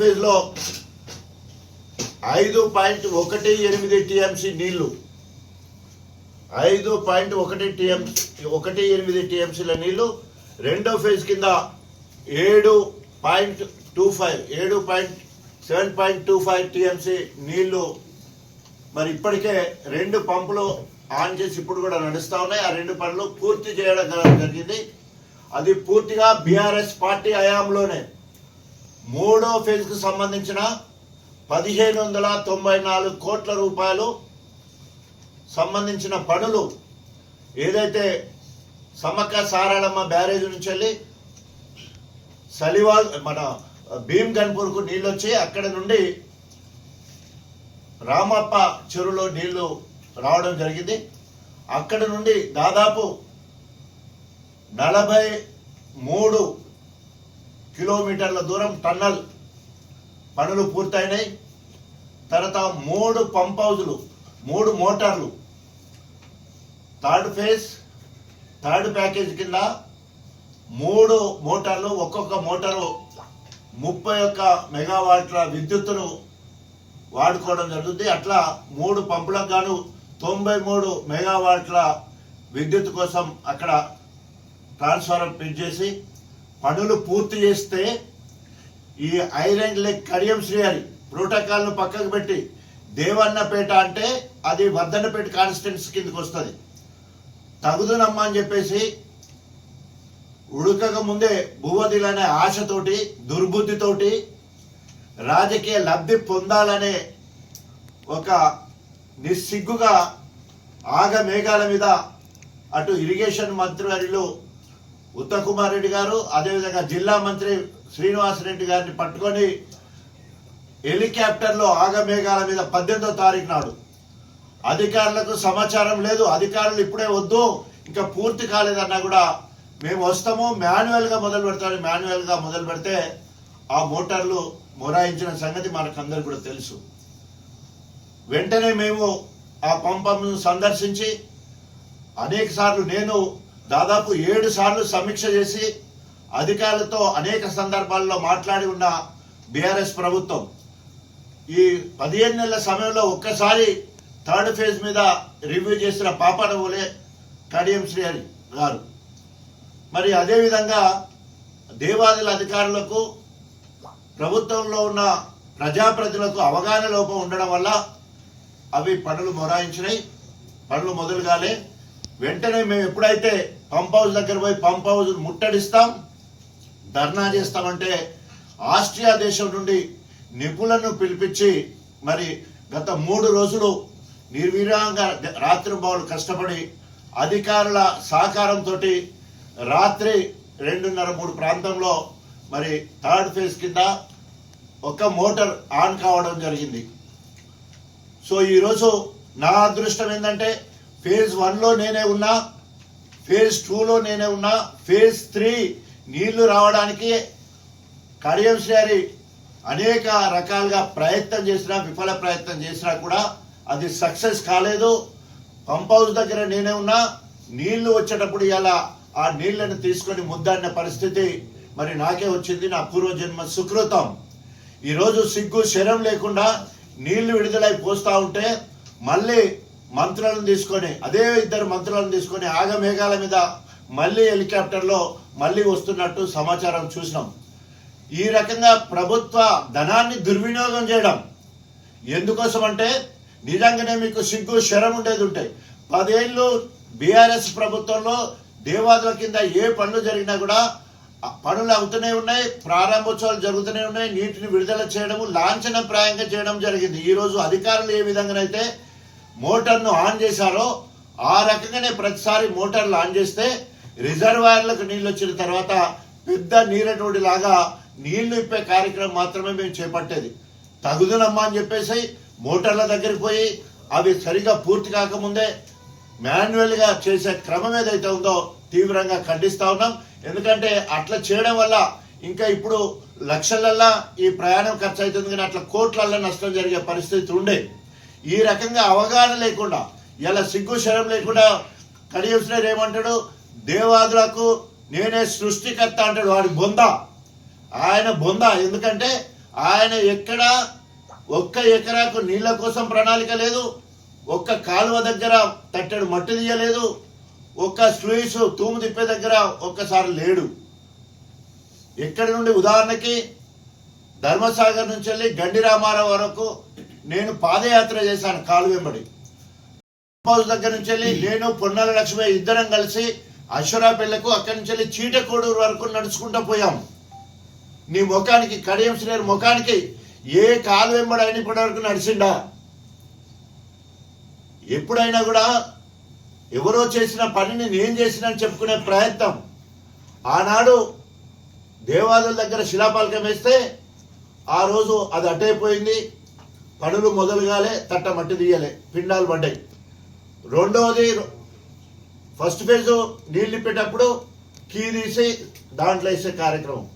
ఫేజ్లో ఐదు పాయింట్ ఒకటి ఎనిమిది టీఎంసీ నీళ్ళు. ఐదు పాయింట్ ఒకటి టీఎం ఒకటి ఎనిమిది టీఎంసీల నీళ్ళు. రెండో ఫేజ్ కింద ఏడు పాయింట్ టూ ఫైవ్ ఏడు point seven point two five TMC నీళ్ళు. మరి ఇప్పటికే రెండు పంపులు ఆన్ చేసి ఇప్పుడు కూడా నడుస్తూ ఉన్నాయి. ఆ రెండు పనులు పూర్తి చేయడం జరిగింది. అది పూర్తిగా బీఆర్ఎస్ పార్టీ హయాంలోనే. మూడో ఫేజ్కు సంబంధించిన పదిహేను వందల తొంభై నాలుగు కోట్ల రూపాయలు సంబంధించిన పనులు ఏదైతే సమ్మక్క సారాళమ్మ బ్యారేజ్ నుంచి వెళ్ళి సలివాల్ మన భీమ్ గన్పూర్కు నీళ్ళు వచ్చి అక్కడ నుండి రామప్ప చెరువులో నీళ్ళు రావడం జరిగింది. అక్కడ నుండి దాదాపు నలభై మూడు కిలోమీటర్ల దూరం టన్నల్ పనులు పూర్తయినాయి. తర్వాత మూడు పంప్ హౌజులు మూడు మోటార్లు. థర్డ్ ఫేజ్ థర్డ్ ప్యాకేజ్ కింద మూడు మోటార్లు ఒక్కొక్క మోటారు ముప్పై ఒక్క మెగావాట్ల విద్యుత్తును వాడుకోవడం జరుగుతుంది. అట్లా మూడు పంపులకు గాను తొంభై మూడు మెగావాట్ల విద్యుత్ కోసం అక్కడ ట్రాన్స్ఫారం పిట్ చేసి పనులు పూర్తి చేస్తే ఈ ఐరన్ లెగ్ కడియం శ్రీహరి ప్రోటోకాల్ను పక్కకు పెట్టి దేవన్నపేట అంటే అది వర్ధన్నపేట కాన్స్టిట్యున్సీ కిందకి వస్తుంది. తగుదునమ్మా అని చెప్పేసి ఉడకక ముందే భూవదిలనే ఆశతోటి దుర్బుద్ధితోటి రాజకీయ లబ్ధి పొందాలనే ఒక నిస్సిగ్గుగా ఆగ మేఘాల మీద అటు ఇరిగేషన్ మంత్రివర్యులు ఉత్తమ్ కుమార్ రెడ్డి గారు అదేవిధంగా జిల్లా మంత్రి శ్రీనివాస్ రెడ్డి గారిని పట్టుకొని హెలికాప్టర్లో ఆగమేఘాల మీద పద్దెనిమిదో తారీఖు నాడు. అధికారులకు సమాచారం లేదు అధికారులు ఇప్పుడే వద్దు ఇంకా పూర్తి కాలేదన్నా కూడా మేము వస్తాము మాన్యువల్గా మొదలు పెడతాము మాన్యువల్గా మొదలు పెడితే ఆ మోటార్లు మొరాయించిన సంగతి మనకందరికి కూడా తెలుసు. వెంటనే మేము ఆ పంపను సందర్శించి అనేక సార్లు నేను దాదాపు ఏడు సార్లు సమీక్ష చేసి అధికారులతో అనేక సందర్భాల్లో మాట్లాడి ఉన్న బీఆర్ఎస్ ప్రభుత్వం ఈ పదిహేను నెలల సమయంలో ఒక్కసారి థర్డ్ ఫేజ్ మీద రివ్యూ చేసిన పాపాన కడియం శ్రీహరి గారు. మరి అదేవిధంగా దేవాదుల అధికారులకు ప్రభుత్వంలో ఉన్న ప్రజాప్రతినిధులకు అవగాహన లోపం ఉండడం వల్ల అవి పనులు మొరాయించినాయి పనులు మొదలుగాలే. వెంటనే మేము ఎప్పుడైతే పంప్ హౌస్ దగ్గర పోయి పంప్ హౌస్ ముట్టడిస్తాం ధర్నా చేస్తామంటే ఆస్ట్రియా దేశం నుండి నిపుణులను పిలిపించి మరి గత మూడు రోజులు నిర్విరాంగా రాత్రి బావులు కష్టపడి అధికారుల సహకారంతో రాత్రి రెండున్నర మూడు ప్రాంతంలో మరి థర్డ్ ఫేజ్ కింద ఒక మోటార్ ఆన్ కావడం జరిగింది. సో ఈరోజు నా అదృష్టం ఏంటంటే ఫేజ్ వన్లో నేనే ఉన్నా ఫేజ్ టూలో నేనే ఉన్నా ఫేజ్ త్రీ నీళ్ళు రావడానికి కడియం అనేక రకాలుగా ప్రయత్నం చేసినా విఫల ప్రయత్నం చేసినా కూడా అది సక్సెస్ కాలేదు. పంప్ హౌస్ దగ్గర నేనే ఉన్నా నీళ్ళు వచ్చేటప్పుడు ఇలా ఆ నీళ్ళను తీసుకొని ముద్దాడిన పరిస్థితి మరి నాకే వచ్చింది నా పూర్వజన్మ సుకృతం. ఈరోజు సిగ్గు శరం లేకుండా నీళ్ళు విడుదలై పోస్తూ ఉంటే మళ్ళీ మంత్రులను తీసుకొని అదే ఇద్దరు మంత్రులను తీసుకొని ఆగమేఘాల మీద మళ్ళీ హెలికాప్టర్లో మళ్ళీ వస్తున్నట్టు సమాచారం చూసినాం. ఈ రకంగా ప్రభుత్వ ధనాన్ని దుర్వినియోగం చేయడం ఎందుకోసం అంటే నిజంగానే మీకు సిగ్గు శరం ఉండేది ఉంటాయి. పదేళ్ళు బీఆర్ఎస్ ప్రభుత్వంలో దేవాదుల కింద ఏ పనులు జరిగినా కూడా పనులు అవుతూనే ఉన్నాయి ప్రారంభోత్సవాలు జరుగుతూనే ఉన్నాయి నీటిని విడుదల చేయడము లాంఛనప్రాయంగా చేయడం జరిగింది. ఈరోజు అధికారులు ఏ విధంగానైతే మోటార్ను ఆన్ చేశారో ఆ రకంగానే ప్రతిసారి మోటార్లు ఆన్ చేస్తే రిజర్వాయర్లకు నీళ్ళు వచ్చిన తర్వాత పెద్ద నీరటోడి లాగా నీళ్ళు ఇప్పే కార్యక్రమం మాత్రమే మేము చేపట్టేది. తగుదనమ్మా అని చెప్పేసి మోటార్ల దగ్గరికి పోయి అవి సరిగా పూర్తి కాకముందే మాన్యువల్గా చేసే క్రమం ఏదైతే ఉందో తీవ్రంగా ఖండిస్తూ ఉన్నాం. ఎందుకంటే అట్లా చేయడం వల్ల ఇంకా ఇప్పుడు లక్షలల్లా ఈ ప్రయాణం ఖర్చు అవుతుంది కానీ అట్లా కోట్లల్లో నష్టం జరిగే పరిస్థితి ఉండే. ఈ రకంగా అవగాహన లేకుండా ఇలా సిగ్గు శరం లేకుండా కడియం ఏమంటాడు దేవాదులకు నేనే సృష్టికర్త అంటాడు. వాడి బొంద. ఆయన బొంద. ఎందుకంటే ఆయన ఎక్కడ ఒక్క ఎకరాకు నీళ్ళ కోసం ప్రణాళిక లేదు. ఒక్క కాలువ దగ్గర తట్టెడు మట్టి తీయలేదు. ఒక్క స్లూయిస్ తూము తిప్పే దగ్గర ఒక్కసారి లేడు. ఎక్కడి నుండి? ఉదాహరణకి ధర్మసాగర్ నుంచి వెళ్ళి గండి రామారావు వరకు నేను పాదయాత్ర చేశాను కాలు వెంబడి. హౌస్ దగ్గర నుంచి వెళ్ళి నేను పొన్నాల లక్ష్మి ఇద్దరం కలిసి అశ్వరాపల్లెకు అక్కడి నుంచి వెళ్ళి చీటకోడూరు వరకు నడుచుకుంటూ పోయాం. నీ ముఖానికి కడియం శ్రీగారి ముఖానికి ఏ కాలు వెంబడి అయిన ఇప్పటి వరకు నడిచిండా? ఎప్పుడైనా కూడా ఎవరో చేసిన పనిని నేను చేసిన చెప్పుకునే ప్రయత్నం. ఆనాడు దేవాదుల దగ్గర శిలాపాలకం వేస్తే ఆ రోజు అది అటైపోయింది. పనులు మొదలుగాలే తట్ట మట్టి తీయలే. పిండాలు పడ్డాయి. రెండవది ఫస్ట్ ఫేజ్ నీళ్ళు పెట్టేటప్పుడు కీ తీసి దాంట్లో వేసే కార్యక్రమం.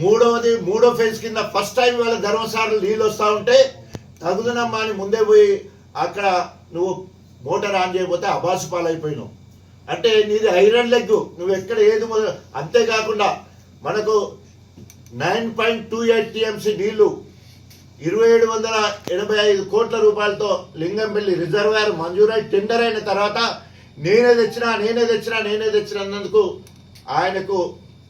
మూడవది మూడో ఫేజ్ కింద ఫస్ట్ టైం వాళ్ళ ధర్మసార్లు నీళ్ళు వస్తూ ఉంటే తగుదనమ్మా అని ముందే పోయి అక్కడ నువ్వు మోటార్ ఆన్ చేయకపోతే అబాసు పాలైపోయినావు. అంటే నీది ఐరన్ లెగ్ నువ్వు ఎక్కడ ఏది మొదలు అంతేకాకుండా మనకు nine point two eight TMC నీళ్ళు ఇరవై ఏడు వందల ఎనభై ఐదు కోట్ల రూపాయలతో లింగంపల్లి రిజర్వాయర్ మంజూరై టెండర్ అయిన తర్వాత నేనే తెచ్చినా నేనే తెచ్చినా నేనే తెచ్చినందుకు ఆయనకు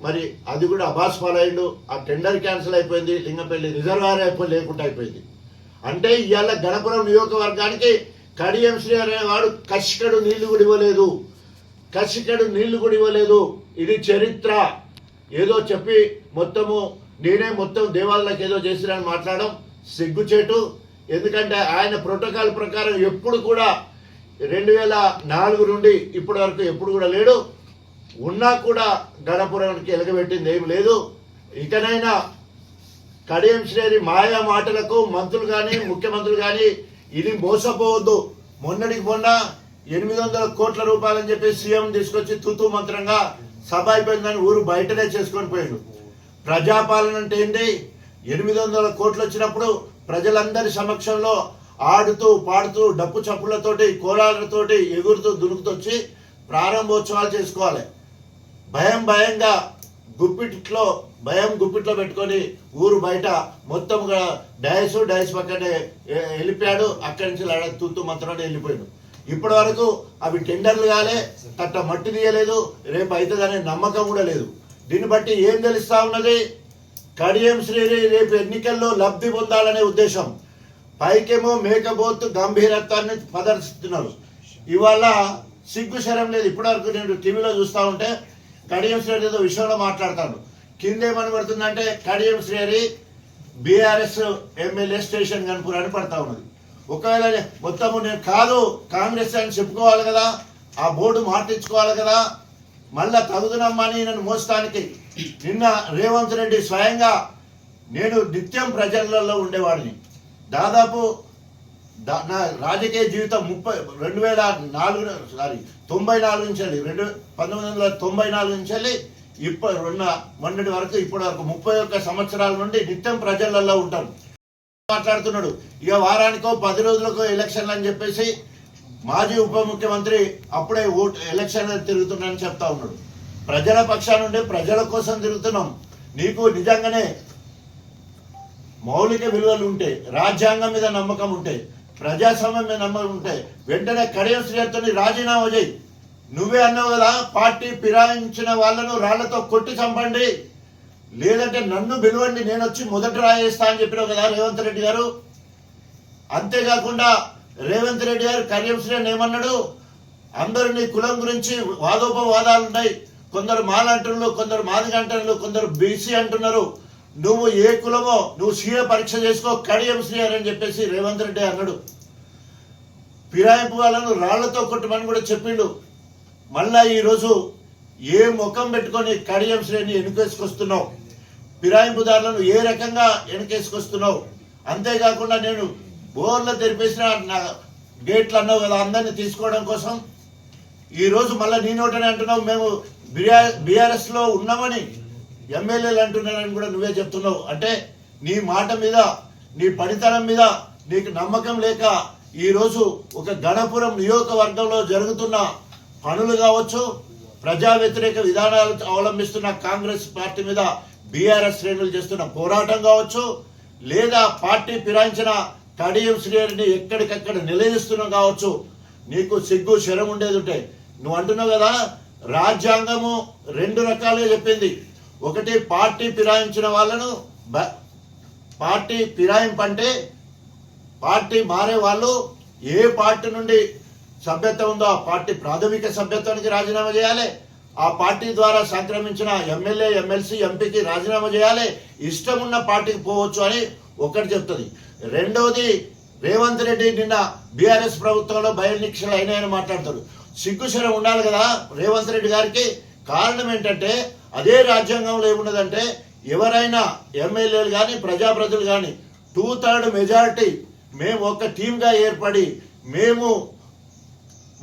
మరి అది కూడా అబాస్ పాలైండు ఆ టెండర్ క్యాన్సిల్ అయిపోయింది లింగంపల్లి రిజర్వాయర్ అయిపోయి లేకుండా అయిపోయింది. అంటే ఇవాళ గణపురం నియోజకవర్గానికి కడియం శ్రీ అనేవాడు కషికడు నీళ్ళు కూడా ఇవ్వలేదు. కషికడు నీళ్ళు కూడా ఇవ్వలేదు. ఇది చరిత్ర. ఏదో చెప్పి మొత్తము నేనే మొత్తం దేవాలయాలకు ఏదో చేసిరని మాట్లాడడం సిగ్గుచేటు. ఎందుకంటే ఆయన ప్రోటోకాల్ ప్రకారం ఎప్పుడు కూడా రెండు వేల నాలుగు నుండి ఇప్పటి వరకు ఎప్పుడు కూడా లేడు. ఉన్నా కూడా గణపురానికి ఎలగబెట్టింది ఏం లేదు. ఇకనైనా కడియం శ్రేణి మాయా మాటలకు మంత్రులు కానీ ముఖ్యమంత్రులు కానీ ఇది మోసపోవద్దు. మొన్నటికి మొన్న ఎనిమిది వందల కోట్ల రూపాయలని చెప్పి సీఎం తీసుకొచ్చి తుతు మంత్రంగా సభ అయిపోయిందని ఊరు బయటనే చేసుకొని పోయాడు. ప్రజాపాలన అంటే ఏంటి ఎనిమిది వందల కోట్లు వచ్చినప్పుడు ప్రజలందరి సమక్షంలో ఆడుతూ పాడుతూ డప్పు చప్పులతోటి కోలాలతోటి ఎగురుతూ దునుకుతొచ్చి ప్రారంభోత్సవాలు చేసుకోవాలి. భయం భయంగా గుప్పిట్లో భయం గుప్పిట్లో పెట్టుకొని ఊరు బయట మొత్తం డైసు డయస్ పక్కనే వెళ్ళిపోయాడు. అక్కడి నుంచి లాడ తూతూ మంత్రంలో వెళ్ళిపోయాడు. ఇప్పటి వరకు అవి టెండర్లు కాలే తట్ట మట్టి తీయలేదు రేపు అవుతుందనే నమ్మకం కూడా లేదు. దీన్ని బట్టి ఏం తెలుస్తా ఉన్నది? కడియం శ్రీని రేపు ఎన్నికల్లో లబ్ధి పొందాలనే ఉద్దేశం. పైకేమో మేకబోతు గంభీరత్వాన్ని ప్రదర్శిస్తున్నారు. ఇవాళ సిగ్గు శరం లేదు. ఇప్పటివరకు నేను టీవీలో చూస్తూ ఉంటే కడియం శ్రేణి ఏదో విషయంలో మాట్లాడతాను కిందేమని పడుతుందంటే కడియం శ్రేణి బీఆర్ఎస్ ఎమ్మెల్యే స్టేషన్ కనుపూర్ అని పడతా ఉన్నది. ఒకవేళ మొత్తము నేను కాదు కాంగ్రెస్ అని చెప్పుకోవాలి కదా ఆ బోర్డు మార్పించుకోవాలి కదా మళ్ళా తగుదనమ్మని నన్ను మోస్తానికి నిన్న రేవంత్ రెడ్డి స్వయంగా నేను నిత్యం ప్రజలలో ఉండేవాడిని. దాదాపు నా రాజకీయ జీవితం ముప్పై రెండు వేల నాలుగు సారీ తొంభై నాలుగు నుంచి వెళ్ళి రెండు పంతొమ్మిది వందల తొంభై నాలుగు నుంచి వెళ్ళి ఇప్పుడు ఉన్న మొన్నటి వరకు ఇప్పటి వరకు ముప్పై ఒక్క సంవత్సరాల నుండి నిత్యం ప్రజలలో ఉంటాను. మాట్లాడుతున్నాడు. ఇక వారానికో పది రోజులకో ఎలక్షన్లు అని చెప్పేసి మాజీ ఉప ముఖ్యమంత్రి అప్పుడే ఓటు ఎలక్షన్ తిరుగుతున్నాడని చెప్తా ఉన్నాడు. ప్రజల పక్షాన నుండి ప్రజల కోసం తిరుగుతున్నాం. నీకు నిజంగానే మౌలిక విలువలు ఉంటే రాజ్యాంగం మీద నమ్మకం ఉంటే ప్రజాస్వామ్యం మీద నమ్మకం ఉంటే వెంటనే కడియం శ్రీతో రాజీనామా చేయి. నువ్వే అన్నావు కదా పార్టీ ఫిరాయించిన వాళ్ళను రాళ్ళతో కొట్టి చంపండి. లేదంటే నన్ను పిలవండి నేను వచ్చి మొదట రాయేస్తా అని చెప్పినావు కదా రేవంత్ రెడ్డి గారు. అంతేకాకుండా రేవంత్ రెడ్డి గారు కడియం శ్రీని ఏమన్నాడు? అందరు నీ కులం గురించి వాదోపవాదాలు ఉన్నాయి. కొందరు మాల అంటున్నారు కొందరు మాదిగ అంటున్నారు కొందరు బీసీ అంటున్నారు. నువ్వు ఏ కులమో నువ్వు సీఏ పరీక్ష చేసుకో కడియం సీఆర్ అని చెప్పేసి రేవంత్ రెడ్డి అన్నాడు. ఫిరాయింపు వాళ్ళను రాళ్ళతో కొట్టమని కూడా చెప్పిండు. మళ్ళా ఈరోజు ఏ ముఖం పెట్టుకొని కడియం శ్రేణి వెనుకేసుకొస్తున్నావు ఫిరాయింపుదారులను ఏ రకంగా వెనకేసుకొస్తున్నావు అంతేకాకుండా నేను బోర్లు తెరిపేసిన నా గేట్లు అన్నావు కదా అందరిని తీసుకోవడం కోసం. ఈరోజు మళ్ళీ నీ నోటనే అంటున్నావు మేము బీఆర్లో ఉన్నామని ఎమ్మెల్యేలు అంటున్నారని కూడా నువ్వే చెప్తున్నావు. అంటే నీ మాట మీద నీ పనితనం మీద నీకు నమ్మకం లేక ఈరోజు ఒక గణపురం నియోజకవర్గంలో జరుగుతున్న పనులు కావచ్చు ప్రజా వ్యతిరేక విధానాలు అవలంబిస్తున్న కాంగ్రెస్ పార్టీ మీద బీఆర్ఎస్ శ్రేణులు చేస్తున్న పోరాటం కావచ్చు లేదా పార్టీ ఫిరాయించిన కడియం శ్రేణిని ఎక్కడికక్కడ నిలదీస్తున్నాం కావచ్చు నీకు సిగ్గు శరం ఉండేది ఉంటే. నువ్వు అంటున్నావు కదా రాజ్యాంగము రెండు రకాలుగా చెప్పింది. ఒకటి పార్టీ ఫిరాయించిన వాళ్ళను బ- పార్టీ ఫిరాయింపు అంటే పార్టీ మారే వాళ్ళు ఏ పార్టీ నుండి సభ్యత ఉందో ఆ పార్టీ ప్రాథమిక సభ్యత్వానికి రాజీనామా చేయాలి. ఆ పార్టీ ద్వారా సంక్రమించిన ఎమ్మెల్యే ఎమ్మెల్సీ ఎంపీకి రాజీనామా చేయాలి. ఇష్టం ఉన్న పార్టీకి పోవచ్చు అని ఒకటి చెప్తుంది. రెండవది రేవంత్ రెడ్డి నిన్న బీఆర్ఎస్ ప్రభుత్వంలో బయలునిక్షలు అయినాయని మాట్లాడతాడు సిగ్గుశరం ఉండాలి కదా రేవంత్ రెడ్డి గారికి. కారణం ఏంటంటే అదే రాజ్యాంగంలో ఏమున్నదంటే ఎవరైనా ఎమ్మెల్యేలు కానీ ప్రజాప్రతినిధులు కానీ టూ థర్డ్ మెజారిటీ మేము ఒక టీమ్గా ఏర్పడి మేము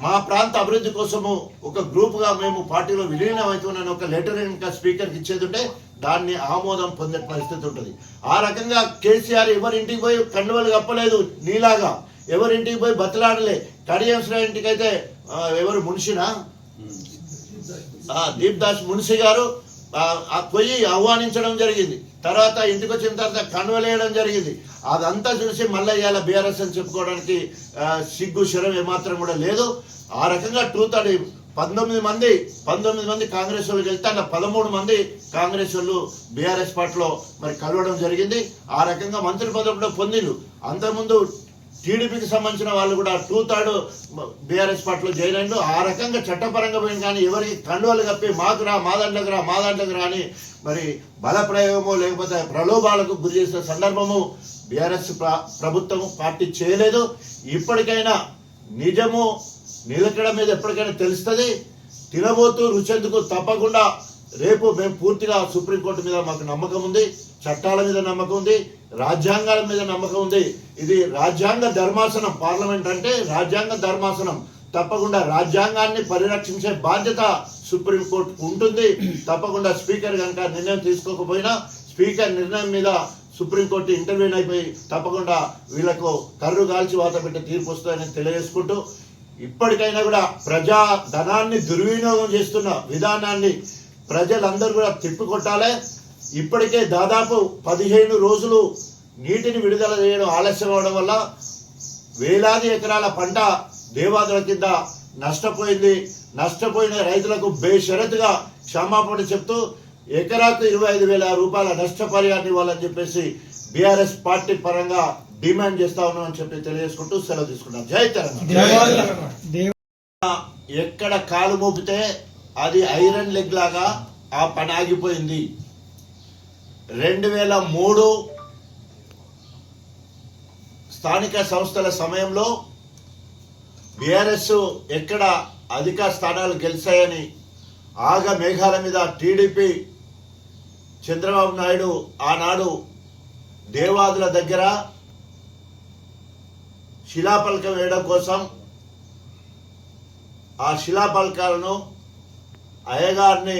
మా ప్రాంత అభివృద్ధి కోసము ఒక గ్రూప్గా మేము పార్టీలో విలీనం అవుతున్నాను ఒక లెటర్ ఇంకా స్పీకర్కి ఇచ్చేది ఉంటే దాన్ని ఆమోదం పొందే పరిస్థితి ఉంటుంది. ఆ రకంగా కేసీఆర్ ఎవరింటికి పోయి కండువలు కప్పలేదు నీలాగా. ఎవరింటికి పోయి బతలాడలే. కడియం ఇంటికి అయితే ఎవరు మున్షినా? దీప్దాస్ దీప్ దాస్ మున్షి గారు ఆ, పొయ్యి ఆహ్వానించడం జరిగింది. తర్వాత ఇంటికి వచ్చిన తర్వాత కన్వలేయడం జరిగింది. అదంతా చూసి మళ్ళీ ఇవాళ బీఆర్ఎస్ అని చెప్పుకోవడానికి సిగ్గు శరం ఏమాత్రం కూడా లేదు. ఆ రకంగా టూ థర్టీ పంతొమ్మిది మంది పంతొమ్మిది మంది కాంగ్రెస్ వాళ్ళు వెళ్తే అలా పదమూడు మంది కాంగ్రెస్ వాళ్ళు బీఆర్ఎస్ పార్టీలో మరి కలవడం జరిగింది. ఆ రకంగా మంత్రి పదవిలో పొందిండు అంతకుముందు టీడీపీకి సంబంధించిన వాళ్ళు కూడా టూ థర్డ్ బీఆర్ఎస్ పార్టీలో జాయిన్ అయ్యిండు ఆ రకంగా చట్టపరంగా పోయింది కానీ ఎవరికి కండువలు కప్పి మాకు రా మా దాంట్లోకి రా మా దాంట్లోకి రా అని మరి బలప్రయోగము లేకపోతే ప్రలోభాలకు గురి చేసిన సందర్భము బీఆర్ఎస్ ప్రభుత్వం పార్టీ చేయలేదు. ఇప్పటికైనా నిజము నిలకడ మీద ఎప్పటికైనా తెలుస్తుంది. తినబోతూ రుచెందుకు తప్పకుండా రేపు మేము పూర్తిగా సుప్రీంకోర్టు మీద మాకు నమ్మకం ఉంది. చట్టాల మీద నమ్మకం ఉంది. రాజ్యాంగాల మీద నమ్మకం ఉంది. ఇది రాజ్యాంగ ధర్మాసనం. పార్లమెంట్ అంటే రాజ్యాంగ ధర్మాసనం. తప్పకుండా రాజ్యాంగాన్ని పరిరక్షించే బాధ్యత సుప్రీంకోర్టుకు ఉంటుంది. తప్పకుండా స్పీకర్ కనుక నిర్ణయం తీసుకోకపోయినా స్పీకర్ నిర్ణయం మీద సుప్రీంకోర్టు ఇంటర్వ్యూన్ అయిపోయి తప్పకుండా వీళ్ళకు కర్రు కాల్చి వాత పెట్టి తీర్పు వస్తుందని తెలియజేసుకుంటూ ఇప్పటికైనా కూడా ప్రజా ధనాన్ని దుర్వినియోగం చేస్తున్న విధానాన్ని ప్రజలందరూ కూడా తిప్పికొట్టాలి. ఇప్పటికే దాదాపు పదిహేను రోజులు నీటిని విడుదల చేయడం ఆలస్యం అవడం వల్ల వేలాది ఎకరాల పంట దేవాదుల కింద నష్టపోయింది. నష్టపోయిన రైతులకు బేషరతుగా క్షమాపణ చెప్తూ ఎకరాకు ఇరవై ఐదు వేల రూపాయల నష్టపరిహారం ఇవ్వాలని చెప్పేసి బీఆర్ఎస్ పార్టీ పరంగా డిమాండ్ చేస్తా ఉన్నామని చెప్పి తెలియజేసుకుంటూ సెలవు తీసుకుంటాం. జై తెలంగాణ. ఎక్కడ కాలు మోపితే అది ఐరన్ లెగ్ లాగా ఆ పని ఆగిపోయింది. రెండు వేల మూడు స్థానిక సంస్థల సమయంలో బీఆర్ఎస్ ఎక్కడ అధిక స్థానాలు గెలిచాయని ఆగ మేఘాల మీద టీడీపీ చంద్రబాబు నాయుడు ఆనాడు దేవాదుల దగ్గర శిలాపలకం వేయడం కోసం ఆ శిలాపలకాలను అయ్యగారిని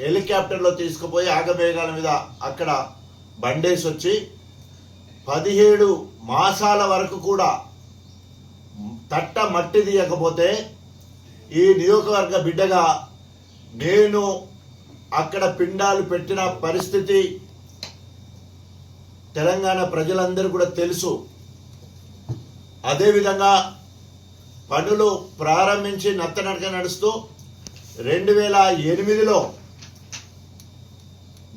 హెలికాప్టర్లో తీసుకుపోయి ఆగమేఘాల మీద అక్కడ బండేసి వచ్చి పదిహేడు మాసాల వరకు కూడా తట్ట మట్టి తీయకపోతే ఈ నియోజకవర్గ బిడ్డగా నేను అక్కడ పిండాలు పెట్టిన పరిస్థితి తెలంగాణ ప్రజలందరూ కూడా తెలుసు. అదేవిధంగా పనులు ప్రారంభించి నత్తనడక నడుస్తూ రెండు వేల ఎనిమిదిలో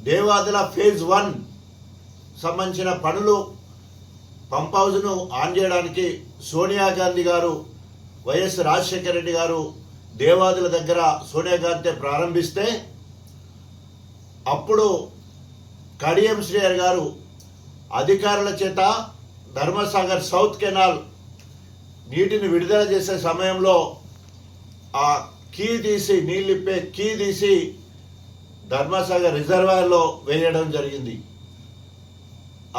దేవాదుల ఫేజ్ వన్ సంబంధించిన పనులు పంప్ హౌస్ను ఆన్ చేయడానికి సోనియా గాంధీ గారు వైఎస్ రాజశేఖర రెడ్డి గారు దేవాదుల దగ్గర సోనియా గాంధీ ప్రారంభిస్తే అప్పుడు కడియం శ్రీయర్ గారు అధికారుల చేత ధర్మసాగర్ సౌత్ కెనాల్ నీటిని విడుదల చేసే సమయంలో ఆ కీ తీసి నీళ్ళిప్పే కీ తీసి ధర్మసాగర్ రిజర్వాయర్లో వేయడం జరిగింది.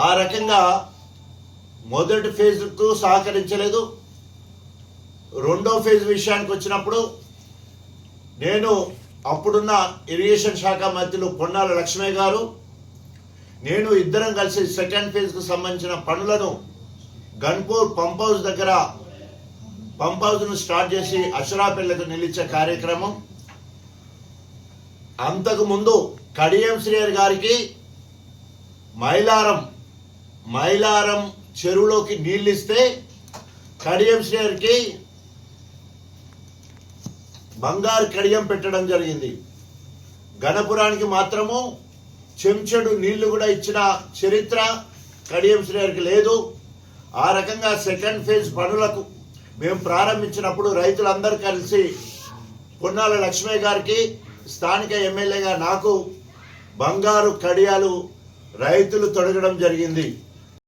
ఆ రకంగా మొదటి ఫేజ్కు సహకరించలేదు. రెండో ఫేజ్ విషయానికి వచ్చినప్పుడు నేను అప్పుడున్న ఇరిగేషన్ శాఖ మంత్రులు పొన్నాల లక్ష్మయ్య గారు నేను ఇద్దరం కలిసి సెకండ్ ఫేజ్కు సంబంధించిన పనులను గన్పూర్ పంప్ హౌస్ దగ్గర పంప్ హౌస్ను స్టార్ట్ చేసి అషరాపల్లికి నిలిచే కార్యక్రమం అంతకు ముందు కడియం శ్రీయర్ గారికి మైలారం మైలారం చెరువులోకి నీళ్ళు ఇస్తే కడియం శ్రీయర్కి బంగారు కడియం పెట్టడం జరిగింది. గణపురానికి మాత్రము చెంచడు నీళ్ళు కూడా ఇచ్చిన చరిత్ర కడియం శ్రీయర్కి లేదు. ఆ రకంగా సెకండ్ ఫేజ్ పనులకు మేము ప్రారంభించినప్పుడు రైతులందరూ కలిసి పొన్నాల లక్ష్మయ్య గారికి స్థానిక ఎమ్మెల్యేగా నాకు బంగారు కడియాలు రైతులు తొడగడం జరిగింది.